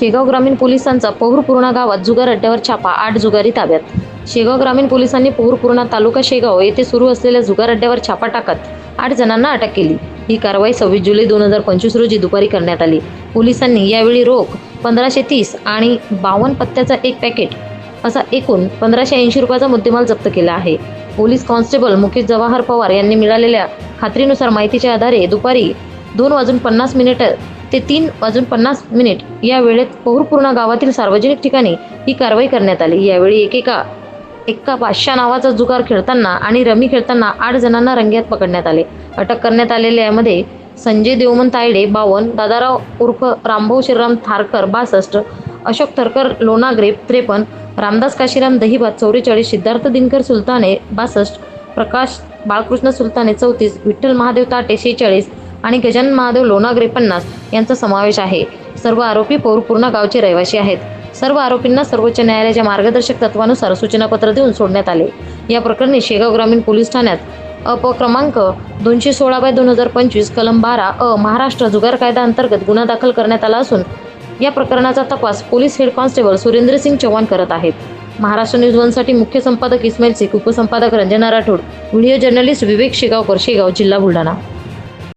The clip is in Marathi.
शेगाव ग्रामीण पोलिसांचा पौर पूर्णा गावात जुगार अड्ड्यावर छापा आठ जुगारी ताब्यात. शेगाव ग्रामीण पोलिसांनी पौर पूर्णा तालुका शेगाव येथे सुरू असलेल्या जुगार अड्ड्यावर छापा टाकत आठ जणांना अटक केली. ही कारवाई सव्वीस जुलै दोन हजार पंचवीस रोजी दुपारी करण्यात आली. पोलिसांनी यावेळी रोख पंधराशे तीस आणि बावन्न पत्त्याचा एक पॅकेट असा एकूण पंधराशे ऐंशी रुपयाचा मुद्देमाल जप्त केला आहे. पोलीस कॉन्स्टेबल मुकेश जवाहर पवार यांनी मिळालेल्या खात्रीनुसार माहितीच्या आधारे दुपारी दोन वाजून पन्नास मिनिट ते तीन वाजून पन्नास मिनिट. या वेळेत पौरपूर्णा गावातील सार्वजनिक ठिकाणी ही कारवाई करण्यात आली. यावेळी एकेका एक्का पाचशा नावाचा जुगार खेळताना आणि रमी खेळताना आठ जणांना रंग्यात पकडण्यात आले. अटक करण्यात आलेल्यामध्ये संजय देवमन तायडे बावन दादाराव उर्फ रामभाऊ श्रीराम थारकर बासष्ट अशोक थरकर लोणाग्रे त्रेपन्न रामदास काशीराम दहिबात चौवेचाळीस सिद्धार्थ दिनकर सुलताने बासष्ट प्रकाश बाळकृष्ण सुलताने चौतीस विठ्ठल महादेव ताटे शेहेचाळीस आणि गजानन महादेव लोणाग्रे पन्नास यांचा समावेश आहे. सर्व आरोपी पौरपूर्णा गावचे रहिवासी आहेत. सर्व आरोपींना सर्वोच्च न्यायालयाच्या मार्गदर्शक तत्वानुसार सूचनापत्र देऊन सोडण्यात आले. या प्रकरणी शेगाव ग्रामीण पोलीस ठाण्यात अपक्रमांक दोनशे सोळा बाय दोन हजार पंचवीस कलम बारा अ महाराष्ट्र जुगार कायदा अंतर्गत गुन्हा दाखल करण्यात आला असून या प्रकरणाचा तपास police head constable Surendra Singh Chavan करत आहेत. महाराष्ट्र न्यूज वनसाठी मुख्य संपादक इस्माईल शेख उपसंपादक रंजना राठोड व्हिडिओ जर्नलिस्ट विवेक शेगावकर शेगाव जिल्हा बुलढाणा.